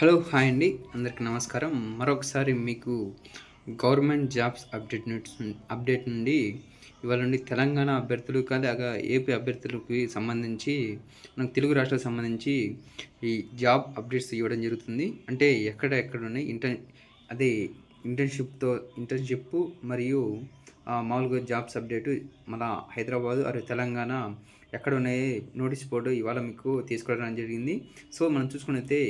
Hello hi అండి. అందరికీ నమస్కారం. మరొకసారి మీకు గవర్నమెంట్ జాబ్స్ అప్డేట్ అప్డేట్ నుండి ఇవాళ నుండి తెలంగాణ అభ్యర్థులు అలాగా ఏపీ అభ్యర్థులకి సంబంధించి మనకు తెలుగు రాష్ట్రాలకు సంబంధించి ఈ జాబ్ అప్డేట్స్ ఇవ్వడం జరుగుతుంది. అంటే ఎక్కడ ఎక్కడ ఉన్నాయి ఇంటర్ అదే ఇంటర్న్షిప్తో ఇంటర్న్షిప్ మరియు మామూలుగా జాబ్స్ అప్డేట్ మన హైదరాబాదు మరియు తెలంగాణ ఎక్కడ ఉన్నాయి నోటీస్ బోర్డు ఇవాళ మీకు తీసుకురావడం జరిగింది. సో మనం చూసుకున్నైతే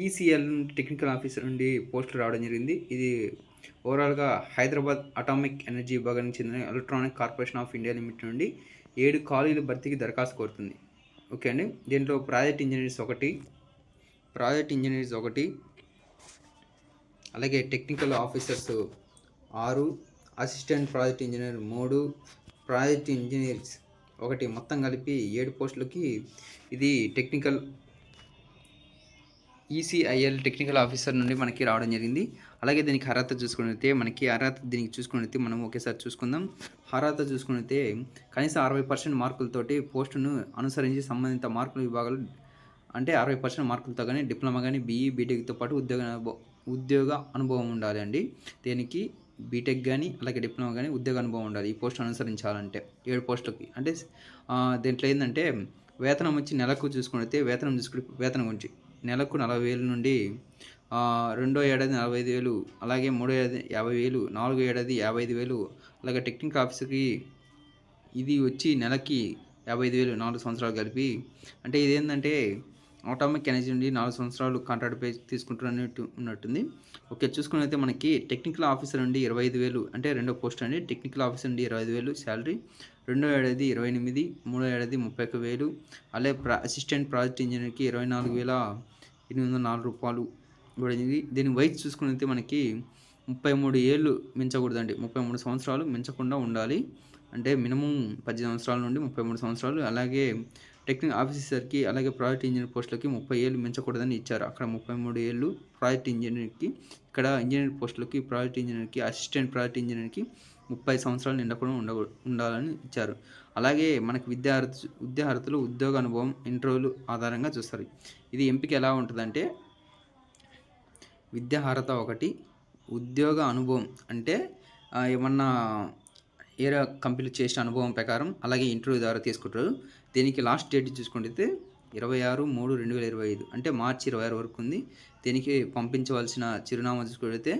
ఈసీఎల్ టెక్నికల్ ఆఫీసర్ నుండి పోస్టులు రావడం జరిగింది. ఇది ఓవరాల్గా హైదరాబాద్ అటామిక్ ఎనర్జీ విభాగానికి చెందిన electronic corporation of India limited నుండి ఏడు ఖాళీల భర్తీకి దరఖాస్తు కోరుతుంది. ఓకే అండి. దీంట్లో ప్రాజెక్ట్ ఇంజనీర్స్ ఒకటి ప్రాజెక్ట్ ఇంజనీర్స్ ఒకటి అలాగే టెక్నికల్ ఆఫీసర్స్ ఆరు అసిస్టెంట్ ప్రాజెక్ట్ ఇంజనీర్ మూడు ప్రాజెక్ట్ ఇంజనీర్స్ ఒకటి. మొత్తం కలిపి ఏడు పోస్టులకి ఇది టెక్నికల్ ఈసీఐఎల్ టెక్నికల్ ఆఫీసర్ నుండి మనకి రావడం జరిగింది. అలాగే దీనికి అర్హత చూసుకున్నైతే మనకి అర్హత దీనికి చూసుకున్నైతే మనం ఒకేసారి చూసుకుందాం. అర్హత చూసుకున్నైతే కనీసం అరవై పర్సెంట్ మార్కులతోటి పోస్టును అనుసరించి సంబంధిత మార్కుల విభాగాలు అంటే అరవై పర్సెంట్ మార్కులతో కానీ డిప్లొమా కానీ బీఈ బీటెక్తో పాటు ఉద్యోగ ఉద్యోగ అనుభవం ఉండాలి అండి. దీనికి బీటెక్ కానీ అలాగే డిప్లొమా కానీ ఉద్యోగ అనుభవం ఉండాలి ఈ పోస్ట్ అనుసరించాలంటే. ఏడు పోస్టులకి. అంటే దీంట్లో ఏంటంటే వేతనం వచ్చి నెలకు చూసుకుంటే వేతనం చూసుకుంటే వేతనం గురించి నెలకు నలభై వేలు నుండి రెండో ఏడాది నలభై ఐదు వేలు అలాగే మూడో ఏడాది యాభై వేలు నాలుగో ఏడాది యాభై ఐదు వేలు అలాగే టెక్నికల్ ఆఫీసర్కి ఇది వచ్చి నెలకి యాభై ఐదు వేలు నాలుగు సంవత్సరాలు కలిపి అంటే ఇదేంటంటే ఆటోమిక్ ఎనర్జీ నుండి నాలుగు సంవత్సరాలు కాంట్రాక్ట్ పే తీసుకుంటున్నట్టు ఉన్నట్టుంది. ఓకే చూసుకున్నైతే మనకి టెక్నికల్ ఆఫీసర్ నుండి ఇరవై ఐదు వేలు అంటే రెండో పోస్ట్ అండి టెక్నికల్ ఆఫీసర్ నుండి ఇరవై ఐదు వేలు శాలరీ రెండో ఏడాది ఇరవై ఎనిమిది మూడో ఏడాది ముప్పై ఒక వేలు అలాగే ప్రా అసిస్టెంట్ ప్రాజెక్ట్ ఇంజనీర్కి ఇరవై నాలుగు వేల ఎనిమిది వందల నాలుగు రూపాయలు పడింది. దీని వయసు చూసుకునైతే మనకి ముప్పై మూడు ఏళ్ళు మించకూడదండి. ముప్పై మూడు సంవత్సరాలు మించకుండా ఉండాలి. అంటే మినిమం పద్దెనిమిది సంవత్సరాల నుండి ముప్పై మూడు సంవత్సరాలు. అలాగే టెక్నికల్ ఆఫీసర్కి అలాగే ప్రాజెక్ట్ ఇంజనీర్ పోస్టులకి ముప్పై ఏళ్ళు మించకూడదని ఇచ్చారు. అక్కడ ముప్పై మూడు ఏళ్ళు ప్రాజెక్ట్ ఇంజనీర్కి ఇక్కడ ఇంజనీర్ పోస్టులకి ప్రాజెక్ట్ ఇంజనీర్కి అసిస్టెంట్ ప్రాజెక్ట్ ఇంజనీర్కి ముప్పై సంవత్సరాలు నిండకుండా ఉండ ఉండాలని ఇచ్చారు. అలాగే మనకి విద్యార్థి విద్యార్థులు ఉద్యోగ అనుభవం ఇంటర్వ్యూలు ఆధారంగా చూస్తారు. ఇది ఎంపిక ఎలా ఉంటుందంటే విద్యా అర్హత ఒకటి ఉద్యోగ అనుభవం అంటే ఏమన్నా ఏరో కంపెనీలు చేసిన అనుభవం ప్రకారం అలాగే ఇంటర్వ్యూ ద్వారా తీసుకుంటారు. దీనికి లాస్ట్ డేట్ చూసుకుంటే ఇరవై ఆరు మూడు రెండు వేల ఇరవై ఐదు అంటే మార్చి ఇరవై ఆరు వరకు ఉంది. దీనికి పంపించవలసిన చిరునామా చూసుకుంటే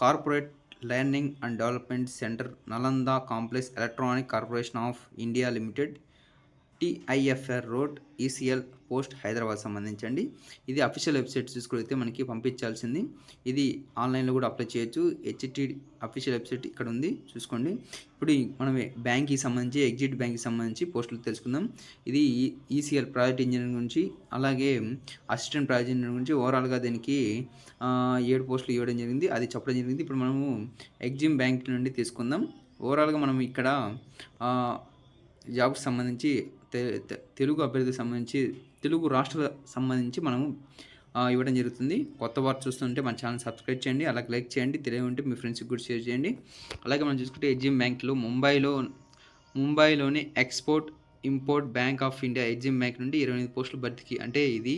corporate learning and development centre Nalanda complex electronic corporation of India limited TIFR road ECIL post Hyderabad సంబంధించండి. ఇది అఫీషియల్ వెబ్సైట్ చూసుకుంటే మనకి పంపించాల్సింది. ఇది ఆన్లైన్లో కూడా అప్లై చేయొచ్చు. హెచ్టి అఫీషియల్ వెబ్సైట్ ఇక్కడ ఉంది చూసుకోండి. ఇప్పుడు మనం బ్యాంక్కి సంబంధించి ఎగ్జిట్ బ్యాంక్కి సంబంధించి పోస్టులు తెలుసుకుందాం. ఇది ఈసీఎల్ ప్రాజెక్ట్ ఇంజనీరింగ్ గురించి అలాగే అసిస్టెంట్ ప్రాజెక్ట్ ఇంజనీర్ గురించి ఓవరాల్గా దీనికి ఏడు పోస్టులు ఇవ్వడం జరిగింది. అది చెప్పడం జరిగింది. ఇప్పుడు మనము ఎగ్జిమ్ బ్యాంక్ నుండి తీసుకుందాం. ఓవరాల్గా మనం ఇక్కడ జాబ్కి సంబంధించి తెలుగు అభ్యర్థికి సంబంధించి తెలుగు రాష్ట్రాల సంబంధించి మనము ఇవ్వడం జరుగుతుంది. కొత్త వారు చూస్తుంటే మన ఛానల్ సబ్స్క్రైబ్ చేయండి అలాగే లైక్ చేయండి తెలియకుంటే మీ ఫ్రెండ్స్కి కూడా షేర్ చేయండి. అలాగే మనం చూసుకుంటే ఎగ్జిమ్ బ్యాంక్లో ముంబైలో ముంబైలోని export import bank of India EXIM bank నుండి ఇరవై ఎనిమిది పోస్టుల భర్తీకి అంటే ఇది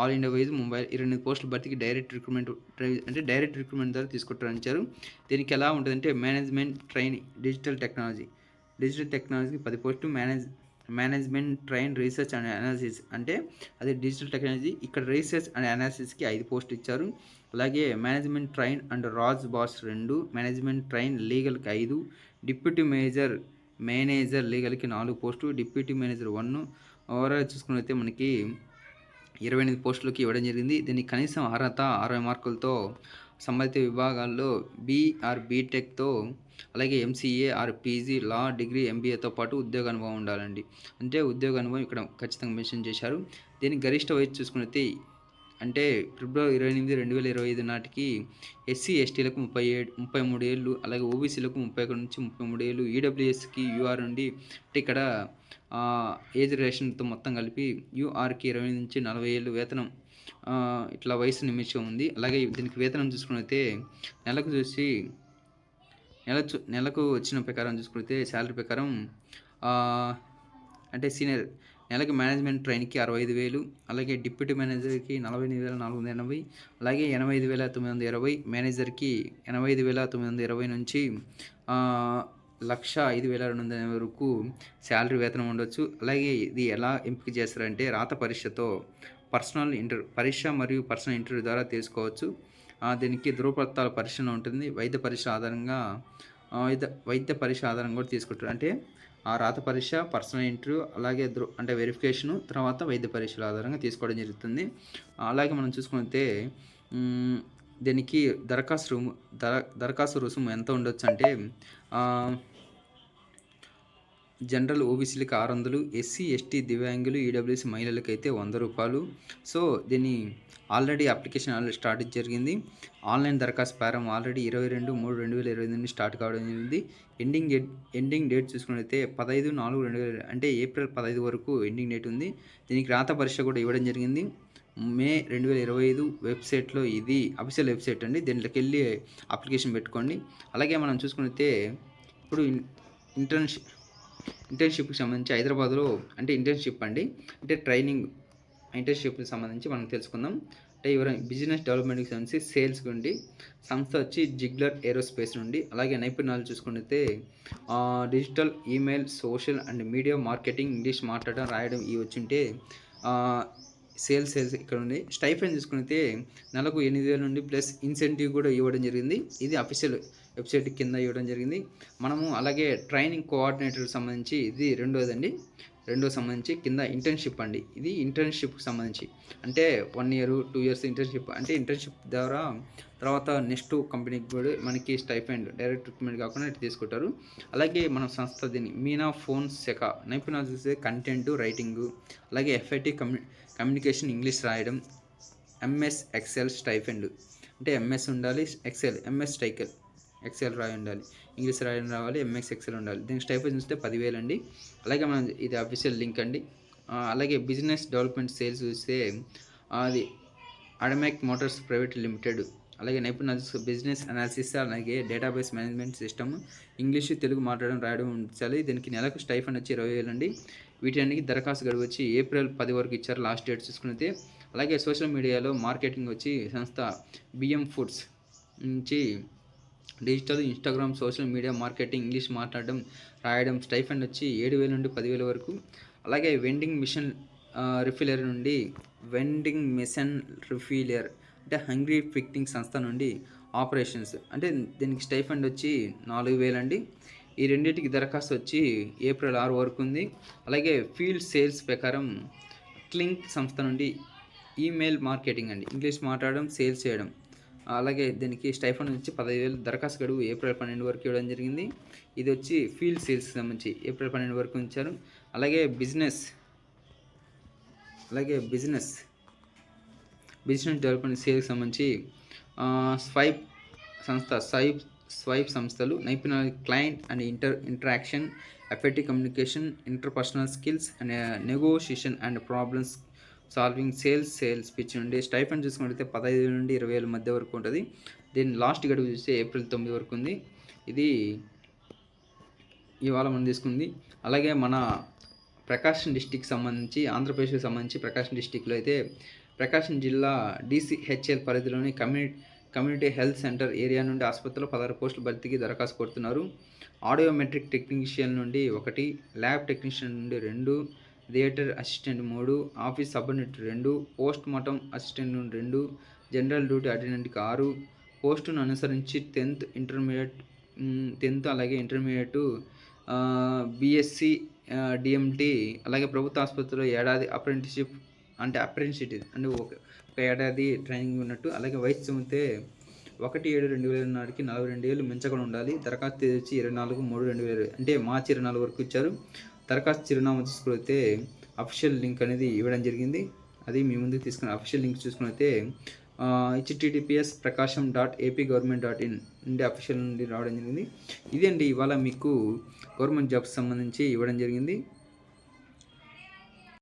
ఆల్ ఇండియా వైజ్ ముంబై ఇరవై ఎనిమిది పోస్టుల భర్తీకి డైరెక్ట్ రిక్రూట్మెంట్ అంటే డైరెక్ట్ రిక్రూట్మెంట్ ద్వారా తీసుకుంటారు దీనికి ఎలా ఉంటుందంటే management training digital technology. Digital టెక్నాలజీకి పది post manage management train research and analysis అంటే అదే డిజిటల్ టెక్నాలజీ ఇక్కడ రీసెర్చ్ అండ్ అనాలిసిస్కి ఐదు పోస్ట్ ఇచ్చారు. అలాగే management train and Raj boss రెండు మేనేజ్మెంట్ ట్రైన్ లీగల్కి ఐదు డిప్యూటీ మేజర్ మేనేజర్ లీగల్కి నాలుగు post deputy manager one overall చూసుకున్నైతే మనకి ఇరవై ఎనిమిది పోస్టులకి ఇవ్వడం జరిగింది. దీనికి కనీసం అర్హత అరవై మార్కులతో సంబంధిత విభాగాల్లో బీఆర్ బీటెక్తో అలాగే MCA or PG law degree ఎంబీఏతో పాటు ఉద్యోగ అనుభవం ఉండాలండి. అంటే ఉద్యోగ అనుభవం ఇక్కడ ఖచ్చితంగా మెన్షన్ చేశారు. దీనికి గరిష్ట వయసు చూసుకున్నైతే అంటే ఫిబ్రవరి ఇరవై ఎనిమిది రెండు వేల ఇరవై ఐదు నాటికి ఎస్సీ ఎస్టీలకు ముప్పై ఏడు ముప్పై మూడు ఏళ్ళు అలాగే ఓబీసీలకు ముప్పై ఒకటి నుంచి ముప్పై మూడు ఏళ్ళు ఈడబ్ల్యూఎస్కి యూఆర్ నుండి అంటే ఇక్కడ ఏజ్ రిలేషన్తో మొత్తం కలిపి యూఆర్కి ఇరవై నుంచి నలభై ఏళ్ళు వేతనం ఇట్లా వయసు నిమిషం ఉంది. అలాగే దీనికి వేతనం చూసుకున్నైతే నెలకు చూసి నెల చు- నెలకు వచ్చిన ప్రకారం చూసుకుంటే శాలరీ ప్రకారం అంటే సీనియర్ నెలకి మేనేజ్మెంట్ ట్రైన్కి అరవై ఐదు వేలు అలాగే డిప్యూటీ మేనేజర్కి నలభై ఎనిమిది వేల నాలుగు వందల ఎనభై అలాగే ఎనభై ఐదు వేల తొమ్మిది వందల ఇరవై మేనేజర్కి ఎనభై ఐదు వేల తొమ్మిది వందల ఇరవై నుంచి లక్ష ఐదు వేల రెండు వందల ఎనభై వరకు శాలరీ వేతనం ఉండొచ్చు. అలాగే ఇది ఎలా ఎంపిక చేస్తారంటే రాత పరీక్షతో పర్సనల్ ఇంటర్ పరీక్ష మరియు పర్సనల్ ఇంటర్వ్యూ ద్వారా తెలుసుకోవచ్చు. దీనికి ధృవపత్రాల పరీక్ష ఉంటుంది. వైద్య పరీక్ష ఆధారంగా వైద్య వైద్య పరీక్ష ఆధారంగా కూడా తీసుకుంటారు. అంటే ఆ రాత పరీక్ష పర్సనల్ ఇంటర్వ్యూ అలాగే ధృ అంటే వెరిఫికేషను తర్వాత వైద్య పరీక్షల ఆధారంగా తీసుకోవడం జరుగుతుంది. అలాగే మనం చూసుకుంటే దీనికి దరఖాస్తు రుము దర దరఖాస్తు రుసుము ఎంత ఉండొచ్చు అంటే జనరల్ ఓబీసీలకి ఆరు వందలు ఎస్సీ ఎస్టీ దివ్యాంగులు ఈడబ్ల్యూసీ మహిళలకు అయితే వంద రూపాయలు. సో దీన్ని ఆల్రెడీ అప్లికేషన్ ఆల్రెడీ స్టార్ట్ జరిగింది. ఆన్లైన్ దరఖాస్తు ప్రారంభం ఆల్రెడీ ఇరవై రెండు మూడు రెండు వేల ఇరవై నుండి స్టార్ట్ కావడం జరిగింది. ఎండింగ్ డేట్ ఎండింగ్ డేట్ చూసుకున్నట్లయితే పదహైదు నాలుగు రెండు వేల అంటే ఏప్రిల్ పదహైదు వరకు ఎండింగ్ డేట్ ఉంది. దీనికి రాత పరీక్ష కూడా ఇవ్వడం జరిగింది. మే రెండు వేల ఇరవై ఐదు వెబ్సైట్లో ఇది అఫీషియల్ వెబ్సైట్ అండి. దీంట్లోకి వెళ్ళి అప్లికేషన్ పెట్టుకోండి. అలాగే మనం చూసుకున్నైతే ఇప్పుడు ఇంటర్న్షిప్ ఇంటర్న్షిప్కి సంబంధించి హైదరాబాద్లో అంటే ఇంటర్న్షిప్ అండి. అంటే ట్రైనింగ్ ఇంటర్న్షిప్కి సంబంధించి మనం తెలుసుకుందాం. అంటే ఎవరైనా బిజినెస్ డెవలప్మెంట్కి సంబంధించి సేల్స్ నుండి సంస్థ వచ్చి జిగ్లర్ ఏరోస్పేస్ నుండి అలాగే నైపుణ్యాలు చూసుకుంటే digital email social and media marketing English మాట్లాడడం రాయడం ఇవి వచ్చింటే సేల్స్ సేల్స్ ఇక్కడ ఉంది స్టైఫెన్ చూసుకుంటే నెలకు ఎనిమిది వేల నుండి ప్లస్ ఇన్సెంటివ్ కూడా ఇవ్వడం జరిగింది. ఇది అఫీషియల్ వెబ్సైట్ కింద ఇవ్వడం జరిగింది. మనము అలాగే ట్రైనింగ్ కోఆర్డినేటర్ సంబంధించి ఇది రెండోదండి. రెండో సంబంధించి కింద ఇంటర్న్షిప్ అండి. ఇది ఇంటర్న్షిప్కి సంబంధించి. అంటే one year two years internship. అంటే ఇంటర్న్షిప్ ద్వారా తర్వాత నెక్స్ట్ కంపెనీకి కూడా మనకి స్టైఫెండ్ డైరెక్ట్ ట్రీట్మెంట్ కాకుండా ఇటు తీసుకుంటారు. అలాగే మన సంస్థ దీన్ని మీనా ఫోన్ శాఖ నైపుణ్యాలు చూస్తే కంటెంట్ రైటింగ్ అలాగే ఎఫ్ఐటి కమ్యూ కమ్యూనికేషన్ ఇంగ్లీష్ రాయడం ఎంఎస్ ఎక్సెల్ స్టైఫెండ్. అంటే ఎంఎస్ ఉండాలి ఎక్సెల్ ఎంఎస్ స్టైకెల్. ఎక్సెల్ రాయి ఉండాలి. ఇంగ్లీష్ రాయడం రావాలి ఎంఎక్స్ ఎక్సెల్ ఉండాలి. దీనికి స్టైఫెండ్ చూస్తే పదివేలు అండి. అలాగే మనం ఇది అఫీషియల్ లింక్ అండి. అలాగే బిజినెస్ డెవలప్మెంట్ సేల్స్ చూస్తే అది అడమెక్ మోటార్స్ ప్రైవేట్ లిమిటెడ్ అలాగే నైపుణ్యాలు బిజినెస్ అనాలిసిస్ అలాగే database management system English Telugu మాట్లాడడం రాయడం ఉంచాలి. దీనికి నెలకు స్టైఫండ్ వచ్చి ఇరవై వేలు అండి. వీటన్నిటికి దరఖాస్తు గడువు వచ్చి ఏప్రిల్ పది వరకు ఇచ్చారు లాస్ట్ డేట్ చూసుకుంటే అలాగే సోషల్ మీడియాలో మార్కెటింగ్ వచ్చి సంస్థ బిఎం ఫుడ్స్ నుంచి digital Instagram social media marketing English మాట్లాడడం రాయడం స్టైఫండ్ వచ్చి ఏడు వేల నుండి పదివేల వరకు. అలాగే వెండింగ్ మిషన్ రిఫిలర్ నుండి వెండింగ్ మిషన్ రిఫిలర్ అంటే హంగ్రీ ఫిక్టింగ్ సంస్థ నుండి ఆపరేషన్స్. అంటే దీనికి స్టైఫండ్ వచ్చి నాలుగు వేలండి ఈ రెండింటికి దరఖాస్తు వచ్చి ఏప్రిల్ ఆరు వరకు ఉంది. అలాగే ఫీల్డ్ సేల్స్ ప్రకారం క్లింక్ సంస్థ నుండి ఈమెయిల్ మార్కెటింగ్ అండి. ఇంగ్లీష్ మాట్లాడడం సేల్స్ చేయడం. అలాగే దీనికి స్టైఫండ్ వచ్చి పదహైదు వేలు దరఖాస్తు గడువు ఏప్రిల్ పన్నెండు వరకు ఇవ్వడం జరిగింది. ఇది వచ్చి ఫీల్డ్ సేల్స్కి సంబంధించి ఏప్రిల్ పన్నెండు వరకు ఉంచారు. అలాగే బిజినెస్ అలాగే బిజినెస్ బిజినెస్ డెవలప్మెంట్ సేల్కి సంబంధించి స్వైప్ సంస్థ స్వైప్ స్వైప్ సంస్థలు నైపుణ్యాలు client and inter interaction effective communication interpersonal skills and negotiation and problems solving sales sales pitch నుండి స్టైఫండ్ చూసుకుంటే పదహైదు నుండి ఇరవై వేల మధ్య వరకు ఉంటుంది. దీని లాస్ట్ గడువు చూస్తే ఏప్రిల్ తొమ్మిది వరకు ఉంది. ఇది ఇవాళ మనం తీసుకుంది. అలాగే మన ప్రకాశం డిస్టిక్ సంబంధించి ఆంధ్రప్రదేశ్కి సంబంధించి ప్రకాశం డిస్టిక్లో అయితే ప్రకాశం జిల్లా డీసీహెచ్ఎల్ పరిధిలోని community community health centre area నుండి ఆసుపత్రిలో పదహారు పోస్టుల భర్తీకి దరఖాస్తు కోరుతున్నారు. ఆడియోమెట్రిక్ టెక్నీషియన్ నుండి ఒకటి ల్యాబ్ టెక్నీషియన్ నుండి రెండు థియేటర్ అసిస్టెంట్ మూడు ఆఫీస్ సబార్డినేట్ రెండు పోస్ట్ మార్టం అసిస్టెంట్ రెండు జనరల్ డ్యూటీ అటెండెంట్కి ఆరు పోస్టును అనుసరించి టెన్త్ ఇంటర్మీడియట్ టెన్త్ అలాగే ఇంటర్మీడియట్ బీఎస్సీ డిఎంటీ అలాగే ప్రభుత్వ ఆసుపత్రిలో ఏడాది అప్రెంటిషిప్ అంటే అప్రెంటిషిప్ అంటే ఒక ఒక ఏడాది ట్రైనింగ్ ఉన్నట్టు. అలాగే వయసు చెబితే ఒకటి ఏడు రెండు వేల నాటికి నలభై రెండు ఏళ్ళు మించకుండా ఉండాలి. దరఖాస్తు తెచ్చి ఇరవై నాలుగు మూడు రెండు వేల అంటే మార్చి ఇరవై నాలుగు వరకు ఇచ్చారు. దరఖాస్తు చిరునామా తీసుకుని అఫీషియల్ లింక్ అనేది ఇవ్వడం జరిగింది. అది మీ ముందుకు తీసుకున్న official link చూసుకునైతే HTTPS Prakasam dot AP government dot in నుండి అఫీషియల్ నుండి రావడం జరిగింది. ఇదండి ఇవాళ మీకు గవర్నమెంట్ జాబ్స్ సంబంధించి ఇవ్వడం జరిగింది.